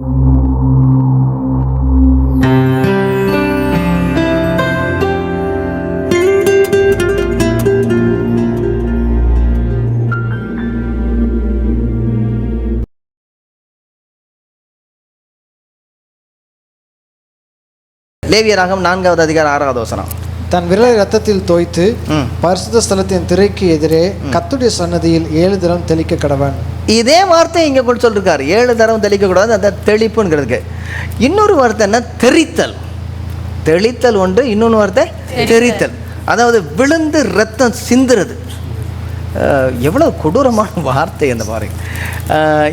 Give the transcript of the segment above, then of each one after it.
லேவியராகம் நான்காவது அதிகாரம் ஆறாவது வசனம். தன் விரலை ரத்தத்தில் தோய்த்து. பரிசுத்த ஸ்தலத்தின் திரைக்கு எதிரே கத்துடைய சன்னதியில் ஏழு தினம் தெளிக்க கடவன். இதே வார்த்தை இங்கே கொண்டு சொல்லிருக்காரு. ஏழு தரம் தெளிக்கக்கூடாது அந்த தெளிப்புங்கிறதுக்கு. இன்னொரு வார்த்தை என்ன? தெரித்தல். தெளித்தல் ஒன்று இன்னொன்று வார்த்தை தெரித்தல். அதாவது விழுந்து ரத்தம் சிந்துறது. அஹ், எவ்வளவு கொடூரமான வார்த்தை அந்த பாருங்க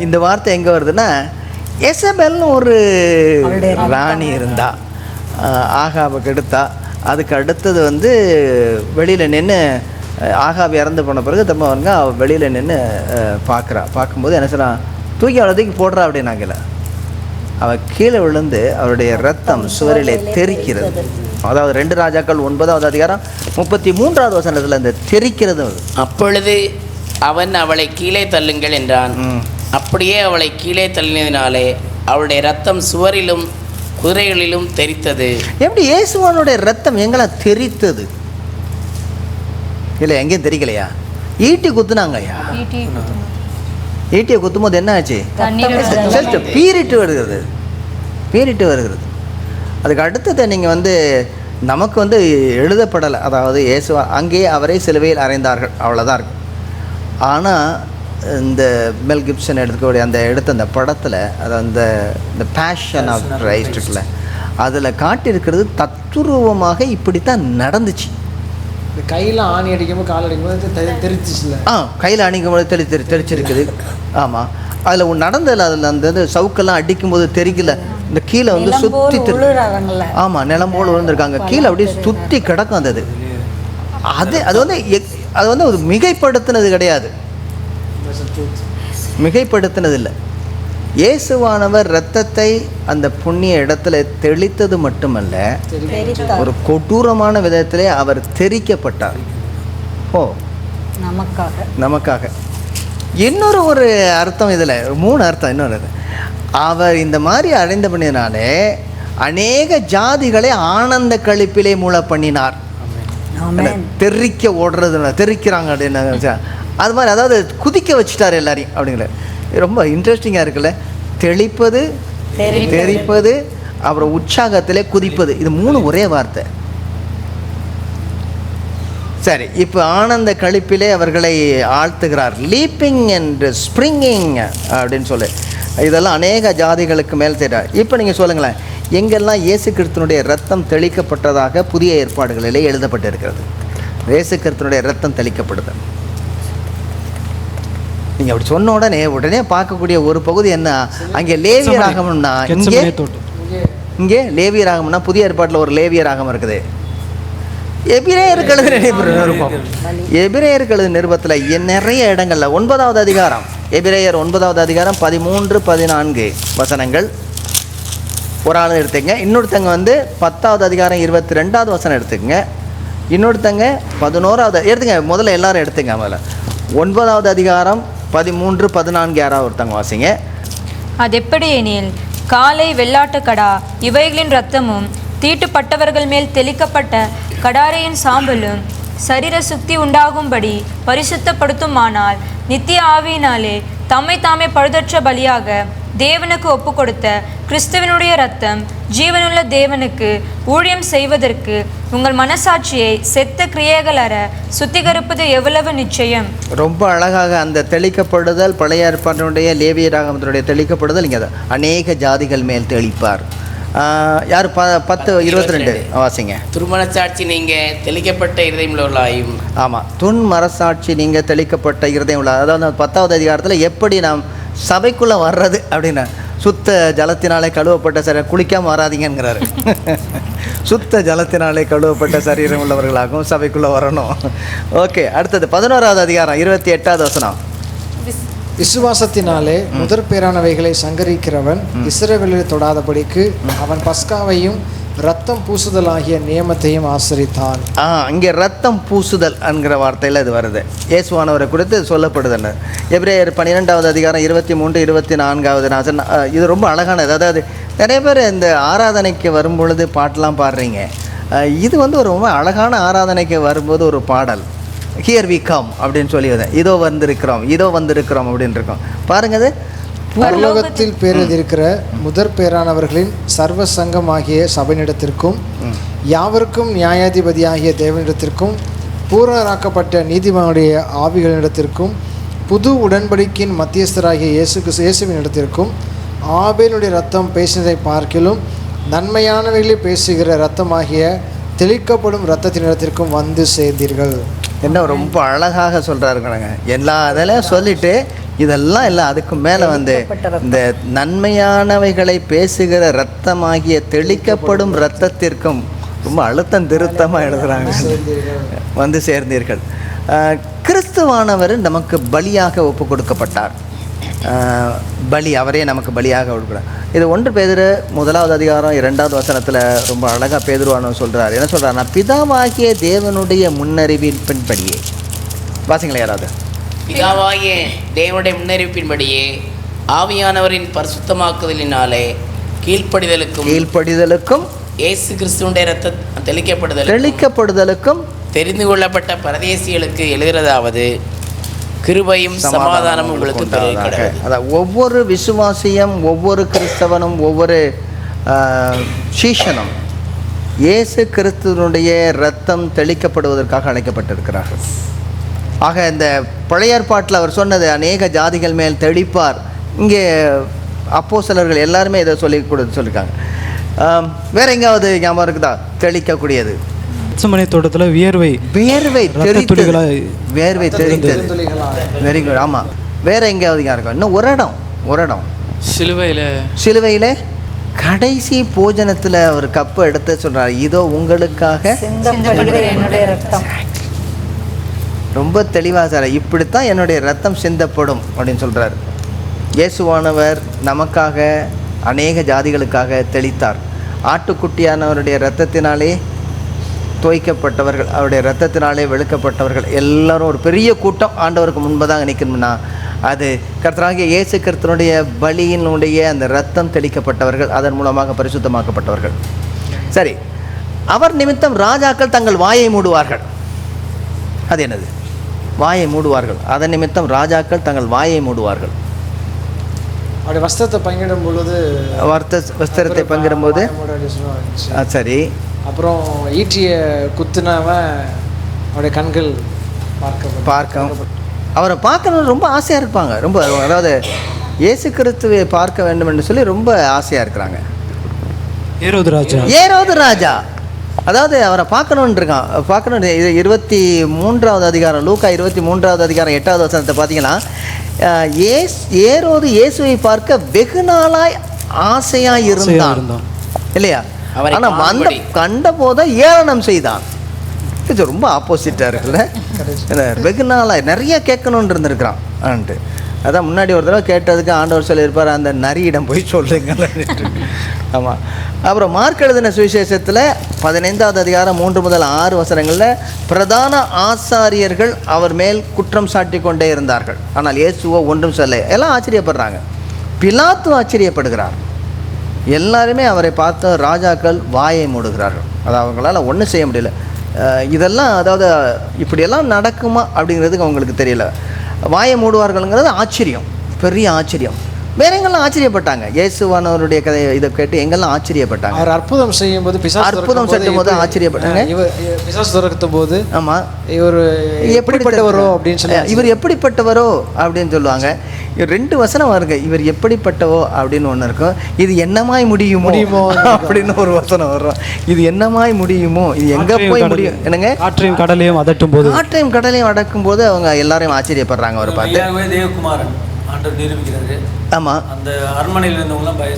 இந்த வார்த்தை எங்கே வருதுன்னா எசபெல்னு ஒரு ராணி இருந்தா அஹ், ஆகாபுக்கு எடுத்தா அதுக்கு அடுத்தது வந்து வெளியில் நின்று ஆகாப் இறந்து போன பிறகு அவங்க அவ வெளியில் நின்று பார்க்குறா பார்க்கும்போது என்ன செய்றான் தூக்கி அவளை தூக்கி போடுறா அப்படின்னாங்கல்ல. அவள் கீழே விழுந்து அவருடைய ரத்தம் சுவரிலே தெரிக்கிறது. அதாவது ரெண்டு ராஜாக்கள் ஒன்பதாவது அதிகாரம் முப்பத்தி மூன்றாவது வசனத்தில் இந்த தெரிக்கிறது. அப்பொழுது அவன் அவளை கீழே தள்ளுங்கள் என்றான். அப்படியே அவளை கீழே தள்ளினதினாலே அவளுடைய ரத்தம் சுவரிலும் குதிரைகளிலும் தெரித்தது எப்படி இயேசுவானுடைய ரத்தம் எங்கெல்லாம் தெரித்தது இல்லை எங்கேயும் தெரிக்கலையா ஈட்டி குத்துனாங்க ஐயா ஈட்டியை குத்தும்போது என்ன ஆச்சு ஜஸ்ட் பீரிட்டு வருகிறது. பீரிட்டு வருகிறது. அதுக்கு அடுத்தது நீங்கள் வந்து நமக்கு வந்து எழுதப்படலை. அதாவது இயேசுவா அங்கே அவரை சிலுவையில் அறைந்தார்கள். அவ்வளோதான் இருக்கு ஆனால் இந்த மெல் கிப்சன் எடுத்துக்கூடிய அந்த எடுத்த அந்த படத்தில் அது அந்த இந்த பேஷன் ஆஃப் கிரைஸ்ட் இருக்குல்ல அதில் காட்டியிருக்கிறது தத்துரூபமாக இப்படித்தான் நடந்துச்சு. இந்த கையில் ஆணி அடிக்கும்போது கால் அடிக்கும்போது தெரிச்சிச்சுல ஆ கையில் அணிக்கும் போது தெளி தெளி தெளிச்சிருக்குது ஆமாம் அதில் நடந்ததில் அதில் அந்த சவுக்கெல்லாம் அடிக்கும்போது தெரிக்கல. இந்த கீழே வந்து சுற்றி திரு ஆமாம் நிலம் போல் விழுந்திருக்காங்க கீழே அப்படியே சுற்றி கிடக்கும் அந்த இது அது. அது வந்து எக்- அது வந்து ஒரு மிகைப்படுத்தினது கிடையாது. மிகைப்படுத்தினது இல்லை இயேசுவானவர் இரத்தத்தை அந்த புண்ணிய இடத்துல தெளித்தது மட்டுமல்ல ஒரு கொடூரமான விதத்திலே அவர் தெரிக்கப்பட்டார். ஓ. நமக்காக. நமக்காக. இன்னொரு ஒரு அர்த்தம் இதில் மூணு அர்த்தம் இன்னொரு. அவர் இந்த மாதிரி அடைந்த பண்ணினாலே அநேக ஜாதிகளை ஆனந்த கழிப்பிலே மூல பண்ணினார். தெறிக்க ஓடுறது தெறிக்கிறாங்க அப்படின்னு. அது மாதிரி அதாவது குதிக்க வச்சுட்டார் எல்லாரையும் அப்படிங்கிற. ரொம்ப இன்ட்ரெஸ்டிங்காக இருக்குல்ல. தெளிப்பது தெரிப்பது அப்புறம் உற்சாகத்திலே குதிப்பது. இது மூணு ஒரே வார்த்தை. சரி இப்போ ஆனந்த கழிப்பிலே அவர்களை ஆழ்த்துகிறார். லீப்பிங் அண்ட் ஸ்ப்ரிங்கிங் அப்படின்னு சொல்லி. இதெல்லாம் அநேக ஜாதிகளுக்கு மேல் செய்கிறார் இப்போ நீங்கள் சொல்லுங்களேன். எங்கெல்லாம் இயேசு கிறிஸ்துனுடைய ரத்தம் தெளிக்கப்பட்டதாக புதிய ஏற்பாடுகளிலே எழுதப்பட்டிருக்கிறது. இயேசு கிறிஸ்துனுடைய ரத்தம் தெளிக்கப்படுது. நீங்கள் அப்படி சொன்ன உடனே உடனே பார்க்கக்கூடிய ஒரு பகுதி என்ன? அங்கே லேவிய ராகம்னா இங்கே? இங்கே லேவிய ராகம்னா புதிய ஏற்பாட்டில் ஒரு லேவிய ராகம் இருக்குது எபிரேயருக்கு எழுதின நிருபம். எபிரேயருக்கு நிருபத்தில் நிறைய இடங்கள்ல ஒன்பதாவது அதிகாரம். எபிரேயர் ஒன்பதாவது அதிகாரம் பதிமூன்று பதினான்கு வசனங்கள். ஒரு ஆள் எடுத்துங்க இன்னொருத்தங்க வந்து பத்தாவது அதிகாரம் இருபத்தி ரெண்டாவது வசனம் எடுத்துக்கங்க. இன்னொருத்தங்க பதினோராவது எடுத்துங்க முதல்ல எல்லாரும் எடுத்துங்க முதல்ல. ஒன்பதாவது அதிகாரம் பதிமூன்று பதினான்கு யாராவது ஒருத்தங்க வாசிங்க. அது எப்படி எனில் காலை வெள்ளாட்டுக்கடா இவைகளின் ரத்தமும் தீட்டுப்பட்டவர்கள் மேல் தெளிக்கப்பட்ட கடாரையின் சாம்பலும் சரீர சுத்தி உண்டாகும்படி பரிசுத்தப்படுத்துமானால் நித்திய ஆவியினாலே தம்மை தாமே பழுதற்ற பலியாக தேவனுக்கு ஒப்பு கொடுத்த கிறிஸ்துவனுடைய இரத்தம் ஜீவனுள்ள தேவனுக்கு ஊழியம் செய்வதற்கு உங்கள் மனசாட்சியை செத்த கிரியைகள் அற சுத்திகரிப்பது எவ்வளவு நிச்சயம்? ரொம்ப அழகாக அந்த தெளிக்கப்படுதல் பழைய ஏற்பாட்டினுடைய லேவிய ராகமத்தினுடைய தெளிக்கப்படுதல் இங்கே அநேக ஜாதிகள் மேல் தெளிப்பார். யார்? ப பத்து இருபத்தி ரெண்டு வாசிங்க. திருமணச்சாட்சி நீங்க தெளிக்கப்பட்ட இருதயமுள்ளவர்களாயும் ஆமாம் துன் மரசாட்சி நீங்கள் தெளிக்கப்பட்ட இருதயம் உள்ள அதாவது பத்தாவது அதிகாரத்தில் எப்படி நாம் சபைக்குள்ளே வர்றது அப்படின்னு சுத்த ஜலத்தினாலே கழுவப்பட்ட சரி குளிக்காமல் வராதீங்கங்கிறாரு. சுத்த ஜலத்தினாலே கழுவப்பட்ட சரீரம் உள்ளவர்களாகவும் சபைக்குள்ளே வரணும். ஓகே அடுத்தது பதினோராவது அதிகாரம் இருபத்தி எட்டாவது வசனம். விசுவாசத்தினாலே முதற் பேரானவைகளை சங்கரிக்கிறவன் இஸ்ரவேலை தொடாதபடிக்கு அவன் பஸ்காவையும் ரத்தம் பூசுதல் ஆகிய நியமத்தையும் ஆசிரித்தான். ஆ இங்கே ரத்தம் பூசுதல் என்கிற வார்த்தையில் இது வருது. இயேசுவானவரை குறித்து சொல்லப்படுதுன்னு. எப்ரேயர் பன்னிரெண்டாவது அதிகாரம் இருபத்தி மூன்று இருபத்தி நான்காவது நான் இது ரொம்ப அழகானது. அதாவது நிறைய பேர் இந்த ஆராதனைக்கு வரும்பொழுது பாட்டெலாம் பாடுறீங்க. இது வந்து ஒரு ரொம்ப அழகான ஆராதனைக்கு வரும்போது ஒரு பாடல். ஹியர் வி கம் அப்படின்னு சொல்லி இதோ வந்திருக்கிறோம் இதோ வந்திருக்கிறோம் அப்படின்னு இருக்கோம். பாருங்க பரலோகத்தில் பேரெழுதியிருக்கிற முதற் பேரானவர்களின் சர்வ சங்கமாகிய சபையினிடத்திற்கும் யாவருக்கும் நியாயாதிபதியாகிய தேவனிடத்திற்கும் பூரணராக்கப்பட்ட நீதிமானுடைய ஆவிகளிடத்திற்கும் புது உடன்படிக்கையின் மத்தியஸ்தராகிய இயேசு கிறிஸ்து- இயேசுவின் இடத்திற்கும் ஆபேலுடைய ரத்தம் பேசினதை பார்க்கிலும் நன்மையானவைகளை பேசுகிற ரத்தமாகிய தெளிக்கப்படும் இரத்தத்தினிடத்திற்கும் வந்து சேர்ந்தீர்கள். என்ன ரொம்ப அழகாக சொல்கிறாருங்க எல்லா இதெல்லாம் சொல்லிட்டு இதெல்லாம் இல்லை அதுக்கு மேலே வந்து இந்த நன்மையானவைகளை பேசுகிற ரத்தமாகிய தெளிக்கப்படும் இரத்தத்திற்கும் ரொம்ப அழுத்தம் திருத்தமாக எழுதுறாங்க. வந்து சேர்ந்தீர்கள். கிறிஸ்துவானவர் நமக்கு பலியாக ஒப்பு கொடுக்கப்பட்டார். பலி அவரே நமக்கு பலியாக கொடுக்கிறார். இது ஒன்று பேதுரு முதலாவது அதிகாரம் இரண்டாவது வசனத்தில் ரொம்ப அழகாக பேதுருவானவர் சொல்கிறார் என்ன சொல்கிறாருன்னா பிதாவாகிய தேவனுடைய முன்னறிவின் பின்படியே. வாசிங்களா யாராவது. பிதாவாகிய தேவனுடைய முன்னறிவிப்பின்படியே ஆவியானவரின் பரிசுத்தமாக்குதலினாலே கீழ்ப்படிதலுக்கும் கீழ்ப்படிதலுக்கும் இயேசு கிறிஸ்துவுடைய ரத்த தெளிக்கப்படுதலுக்கும் தெளிக்கப்படுதலுக்கும் தெரிந்து கொள்ளப்பட்ட பரதேசிகளுக்கு எழுதுறதாவது கிருபையும் சமாதானமும் உங்களுக்கு அதான் ஒவ்வொரு விசுவாசியும் ஒவ்வொரு கிறிஸ்தவனும் ஒவ்வொரு சீஷனும் இயேசு கிறிஸ்துவனுடைய ரத்தம் தெளிக்கப்படுவதற்காக அழைக்கப்பட்டிருக்கிறார்கள். ஆக இந்த பழைய ஏற்பாட்டில் அவர் சொன்னது அநேக ஜாதிகள் மேல் தெளிப்பார். இங்கே அப்போஸ்தலர்கள் எல்லாருமே இதை சொல்லி கொடுத்து சொல்லியிருக்காங்க ஆம், வேற எங்காவது ஞாபகம் இருக்குதா? தெளிக்கக்கூடியது. பச்சைமனை தோட்டத்தில் வியர்வை தெரித்தது துளிகளாய் வேர்வை தெரித்தது வெரி குட் ஆமாம் வேற எங்கேயாவது ஞாபகம் இருக்கா? இன்னும் ஒரு இடம் ஒரு இடம் சிலுவையில். சிலுவையில் கடைசி போஜனத்தில் ஒரு கப்பு எடுத்து சொல்றார் இதோ உங்களுக்காக ரொம்ப தெளிவாக சார் இப்படித்தான் என்னுடைய ரத்தம் சிந்தப்படும் அப்படின்னு சொல்கிறார் இயேசுவானவர் நமக்காக அநேக ஜாதிகளுக்காக தெளித்தார். ஆட்டுக்குட்டியானவருடைய இரத்தத்தினாலே துவைக்கப்பட்டவர்கள் அவருடைய இரத்தத்தினாலே வெளுக்கப்பட்டவர்கள் எல்லாரும் ஒரு பெரிய கூட்டம் ஆண்டவருக்கு முன்பதாக நிற்கணும்னா அது கர்த்தராகிய இயேசு கர்த்தனுடைய பலியினுடைய அந்த ரத்தம் தெளிக்கப்பட்டவர்கள் அதன் மூலமாக பரிசுத்தமாக்கப்பட்டவர்கள். சரி அவர் நிமித்தம் ராஜாக்கள் தங்கள் வாயை மூடுவார்கள். அது என்னது? வாயை மூடுவார்கள். அதன் நிமித்தம் ராஜாக்கள் தங்கள் வாயை மூடுவார்கள். அப்படி வஸ்திரத்தை பங்கிடும் பொழுது வர்த்த வஸ்திரத்தை சொல்லுவாங்க. ஆ, சரி. அப்புறம் ஈட்டிய குத்துனவன் அவருடைய கண்கள் பார்க்க பார்க்க அவரை பார்க்கணும்னு ரொம்ப ஆசையாக இருப்பாங்க. ரொம்ப அதாவது இயேசு கிறிஸ்துவை பார்க்க வேண்டும் என்று சொல்லி ரொம்ப ஆசையாக இருக்கிறாங்க. ஏரோது ராஜா. ஏரோது ராஜா. அதாவது அவரை பார்க்கணுன்னு இருக்கான் பார்க்கணும் இது இருபத்தி மூன்றாவது அதிகாரம் லூக்கா இருபத்தி மூன்றாவது அதிகாரம் எட்டாவது வசனத்தை பார்த்தீங்கன்னா ஏஸ் ஏரோது இயேசுவை பார்க்க வெகு நாளாய் ஆசையாக இருந்தான். இல்லையா? அவரை ஆனால் வந்த. கண்ட போத ஏளனம் செய்தான். இது ரொம்ப ஆப்போசிட்டாக இருக்குல்ல? என்ன, வெகு நாளாக நிறைய கேட்கணுன்னு இருந்திருக்கிறான். ஆன்ட்டு. அதான் முன்னாடி ஒரு தடவை கேட்டதுக்கு ஆண்டவர் சொல்லியிருப்பார் அந்த நரியிடம் போய் சொல்லுங்க ஆமாம் அப்புறம் மார்க் எழுதின சுவிசேஷத்தில் பதினைந்தாவது அதிகாரம் மூன்று முதல் ஆறு வசனங்களில் பிரதான ஆசாரியர்கள் அவர் மேல் குற்றம் சாட்டி கொண்டே இருந்தார்கள். ஆனால் இயேசுவோ ஒன்றும் சொல்ல எல்லாம் ஆச்சரியப்படுறாங்க. பிலாத்து ஆச்சரியப்படுகிறார். எல்லாருமே அவரை பார்த்த ராஜாக்கள் வாயை மூடுகிறார்கள். அது அவங்களால ஒன்றும் செய்ய முடியல. இதெல்லாம் அதாவது இப்படியெல்லாம் நடக்குமா அப்படிங்கிறதுக்கு அவங்களுக்கு தெரியல. வாயை மூடுவார்கள்ங்கிறது ஆச்சரியம். பெரிய ஆச்சரியம். வேற எங்கெல்லாம் ஆச்சரியப்பட்டாங்க? இயேசுவானவருடைய கதையை இதை கேட்டு எங்கெல்லாம் ஆச்சரியப்பட்டாங்க? அவர் அற்புதம் செய்யும் போது பிசாசு அற்புதம் செய்யும் போது ஆச்சரியப்பட்டாங்க. இவர் பிசாசு துறக்கும் போது ஆமாம் இவர் எப்படிப்பட்டவரோ அப்படின்னு சொல்லி இவர் எப்படிப்பட்டவரோ அப்படின்னு சொல்லுவாங்க. இவர் ரெண்டு வசனம் வருங்க. இவர் எப்படிப்பட்டவோ அப்படின்னு ஒன்று இருக்கும். இது என்னமாய் முடியுமோ? முடியுமோ? அப்படின்னு ஒரு வசனம் வரும். இது என்னமாய் முடியுமோ? இது எங்க போய் முடியும்? என்னங்க? காற்றையும் கடலையும் அதட்டும் போது காற்றையும் கடலையும் அடக்கும் போது அவங்க எல்லாரையும் ஆச்சரியப்படுறாங்க அவரை பார்த்து. தேவகுமாரன் ஆண்டவர் நிரூபிக்கிறாரு. ஆமா. அந்த அரண்மனையில் இருந்தவங்களாம் பய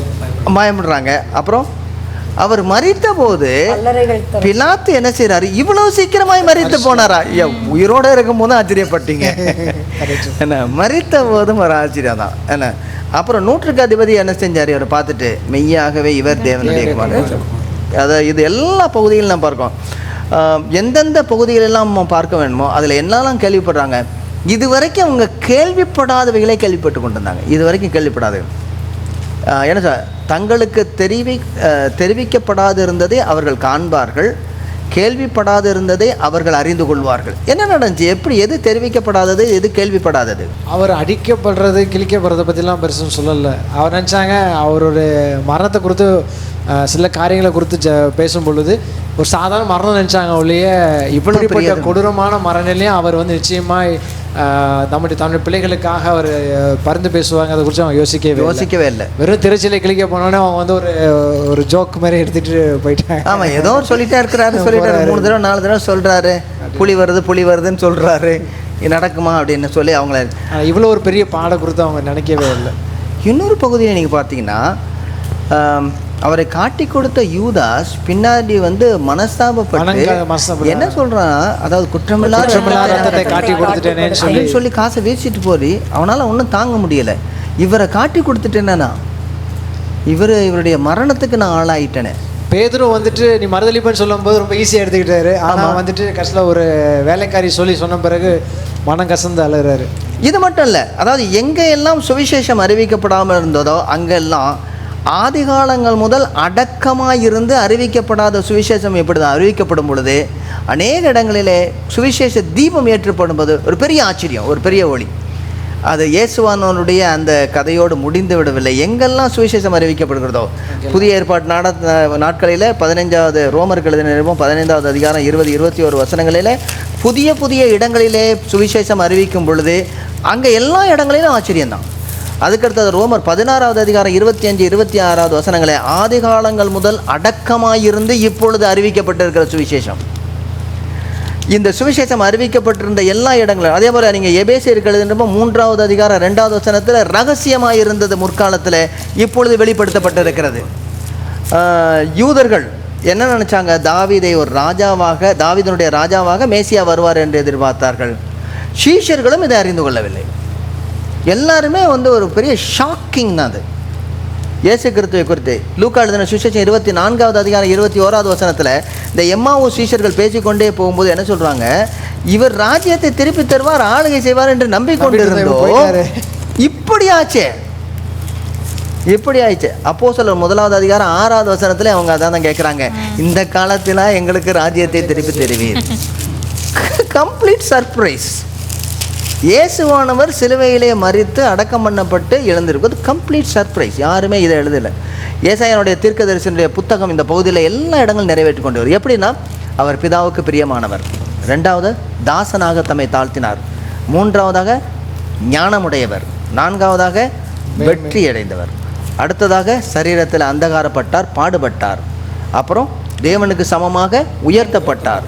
பயப்படுறாங்க. அப்புறம் அவர் மறித்த போது பிலாத்து என்ன செய்றாரு? இவ்வளவு சீக்கிரமாய் மறித்து போனாரா? உயிரோட இருக்கும் போதும் ஆச்சரியப்பட்டீங்க என்ன மறித்த போதும் ஒரு ஆச்சரியம் தான். என்ன அப்புறம் நூற்றுக்கு அதிபதி என்ன செஞ்சாரு? அவரை பார்த்துட்டு மெய்யாகவே இவர் தேவனுடைய குமாரன். அதை இது எல்லா பகுதியிலும் நாம் பார்க்கோம் எந்தெந்த பகுதிகளெல்லாம் நம்ம பார்க்க வேண்டுமோ அதில் என்னெல்லாம் கேள்விப்படுறாங்க? இது வரைக்கும் அவங்க கேள்விப்படாதவைகளை கேள்விப்பட்டு கொண்டிருந்தாங்க. இது வரைக்கும் கேள்விப்படாதவை என்ன சார் தங்களுக்கு தெரிவி தெரிவிக்கப்படாது இருந்ததை அவர்கள் காண்பார்கள் கேள்விப்படாது இருந்ததை அவர்கள் அறிந்து கொள்வார்கள். என்ன நடந்துச்சு? எப்படி எது தெரிவிக்கப்படாதது எது கேள்விப்படாதது? அவர் அடிக்கப்படுறது கிழிக்கப்படுறதை பற்றிலாம் பெருசும் சொல்லலை. அவர் நினச்சாங்க அவரோட மரணத்தை கொடுத்து சில காரியங்களை குறித்து ஜ பேசும் பொழுது ஒரு சாதாரண மரணம் நினச்சாங்க ஒழிய இப்படிப்பட்ட. கொடூரமான மரணநிலையும் அவர் வந்து நிச்சயமாய் அஹ், நம்முடைய தன்னுடைய பிள்ளைகளுக்காக அவர் அஹ், பரிந்து பேசுவாங்க. அதை குறித்து அவங்க யோசிக்கவே. யோசிக்கவே இல்லை. வெறும் திருச்சிலை கிழிக்க போனோடனே அவங்க வந்து ஒரு ஒரு ஜோக் மாதிரி எடுத்துகிட்டு போயிட்டாங்க. ஆமா ஏதோ சொல்லிட்டே இருக்கிறாரு சொல்லிட்டாரு. மூணு தடவை நாலு தடவை சொல்றாரு. புலி வருது புலி வருதுன்னு சொல்றாரு. இது நடக்குமா அப்படின்னு சொல்லி அவங்கள இவ்வளோ ஒரு பெரிய பாட குறித்து அவங்க நினைக்கவே இல்லை. இன்னொரு பகுதியில் நீங்கள் பார்த்தீங்கன்னா அவரை காட்டி கொடுத்த யூதாஸ் பின்னாடி வந்து மனஸ்தாபப்பட்டு. என்ன சொல்றான் அதாவது குற்றமில்லாத காட்டி கொடுத்துட்டேனேன்னு சொல்லி காசை வீசிட்டு போய் அவனால ஒன்றும் தாங்க முடியல. இவரை காட்டி கொடுத்துட்டேன்னா இவர் இவருடைய மரணத்துக்கு நான் ஆளாயிட்டேனே. பேதுரும் வந்துட்டு நீ மறுதளிப்பேன்னு சொல்லும்போது ரொம்ப ஈஸியாக எடுத்துக்கிட்டாரு. ஆனால் வந்துட்டு கடைசியில் ஒரு வேலைக்காரி சொல்லி சொன்ன பிறகு மனம் கசந்து அழுகிறாரு இது மட்டும் இல்லை அதாவது எங்கே எல்லாம் சுவிசேஷம் அறிவிக்கப்படாமல் இருந்ததோ அங்கெல்லாம் ஆதி காலங்கள் முதல் அடக்கமாக இருந்து அறிவிக்கப்படாத சுவிசேஷம் எப்படி தான் அறிவிக்கப்படும் பொழுது அநேக இடங்களிலே சுவிசேஷ தீபம் ஏற்றுப்படும்போது ஒரு பெரிய ஆச்சரியம் ஒரு பெரிய ஒளி. அது இயேசுவானவனுடைய அந்த கதையோடு முடிந்து விடவில்லை. எங்கெல்லாம் சுவிசேஷம் அறிவிக்கப்படுகிறதோ புதிய ஏற்பாட்டு நாட நாட்களில் பதினைஞ்சாவது ரோமர்கள் எழுதின பதினைந்தாவது அதிகாரம் இருபது இருபத்தி ஒரு வசனங்களில் புதிய புதிய இடங்களிலே சுவிசேஷம் அறிவிக்கும் பொழுது அங்கே எல்லா இடங்களிலும் ஆச்சரியம்தான். அதுக்கடுத்தது ரோமர் பதினாறாவது அதிகாரம் இருபத்தி அஞ்சு இருபத்தி ஆறாவது வசனங்களே ஆதி காலங்கள் முதல் அடக்கமாயிருந்து இப்பொழுது அறிவிக்கப்பட்டிருக்கிற சுவிசேஷம். இந்த சுவிசேஷம் அறிவிக்கப்பட்டிருந்த எல்லா இடங்களும் அதே போல் நீங்கள் எபேசியருக்கு எழுதுனப்போ மூன்றாவது அதிகாரம் ரெண்டாவது வசனத்தில் ரகசியமாக இருந்தது முற்காலத்தில் இப்பொழுது வெளிப்படுத்தப்பட்டிருக்கிறது. யூதர்கள் என்ன நினச்சாங்க? தாவிதை ஒரு ராஜாவாக தாவிதனுடைய ராஜாவாக மேசியா வருவார் என்று எதிர்பார்த்தார்கள். சீஷர்களும் இதை அறிந்து கொள்ளவில்லை. எல்லாருமே வந்து ஒரு பெரிய ஷாக்கிங் தான் அது. இயேசு கிறிஸ்துவை குறித்து லூக்கா எழுதின சுவிசேஷம் இருபத்தி நான்காவது அதிகாரம் இருபத்தி ஓராவது வசனத்தில் இந்த எம்மாவோ சீஷர்கள் பேசிக்கொண்டே போகும்போது என்ன சொல்றாங்க? இவர் ராஜ்யத்தை திருப்பி தருவார் ஆளுகை செய்வார் என்று நம்பிக்கொண்டிருந்தோம். இப்படி ஆச்சே இப்படி ஆயிடுச்சு அப்போ சொல்ல முதலாவது அதிகாரம் ஆறாவது வசனத்துல அவங்க அதான் தான் கேட்குறாங்க இந்த காலத்தில் எங்களுக்கு ராஜ்யத்தை திருப்பி தருவீர். கம்ப்ளீட் சர்ப்ரைஸ் இயேசுவானவர் சிலுவையிலே மறித்து அடக்கம் பண்ணப்பட்டு எழுந்திருக்கும். கம்ப்ளீட் சர்ப்ரைஸ் யாருமே இதை எழுதலை. ஏசாயனுடைய தீர்க்கதரிசனுடைய புத்தகம் இந்த பகுதியில் எல்லா இடங்களும் நிறைவேற்றி கொண்டு வரும் எப்படின்னா அவர் பிதாவுக்கு பிரியமானவர். ரெண்டாவது தாசனாக தம்மை தாழ்த்தினார். மூன்றாவதாக ஞானமுடையவர். நான்காவதாக வெற்றி அடைந்தவர். அடுத்ததாக சரீரத்தில் அந்தகாரப்பட்டார் பாடுபட்டார். அப்புறம் தேவனுக்கு சமமாக உயர்த்தப்பட்டார்.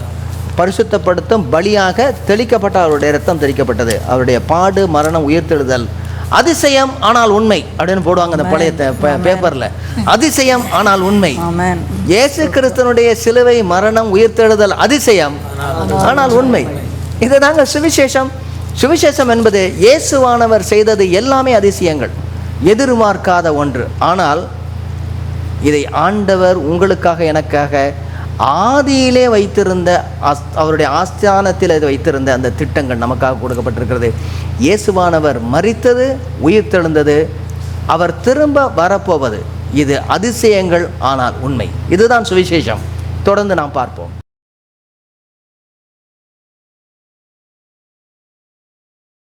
பரிசுத்தப்படுத்தும் பலியாக தெளிக்கப்பட்ட அவருடைய ரத்தம் தெளிக்கப்பட்டது. அவருடைய பாடு மரணம் உயிர்த்தெழுதல். அதிசயம் ஆனால் உண்மை. அப்படின்னு போடுவாங்க அந்த பழைய பேப்பர்ல. அதிசயம் ஆனால் உண்மை. இயேசு கிறிஸ்தனுடைய சிலுவை மரணம் உயிர்த்தெழுதல் அதிசயம் ஆனால் உண்மை. இதுதாங்க சுவிசேஷம். சுவிசேஷம் என்பது இயேசுவானவர் செய்தது எல்லாமே அதிசயங்கள். எதிர்பார்க்காத ஒன்று. ஆனால் இதை ஆண்டவர் உங்களுக்காக எனக்காக ஆதியிலே வைத்திருந்த அஸ் அவருடைய ஆஸ்தானத்தில் இது வைத்திருந்த அந்த திட்டங்கள் நமக்காக கொடுக்கப்பட்டிருக்கிறது. இயேசுவானவர் மறித்தது உயிர் தெழுந்தது அவர் திரும்ப வரப்போவது. இது அதிசயங்கள் ஆனால் உண்மை. இதுதான் சுவிசேஷம். தொடர்ந்து நாம் பார்ப்போம்.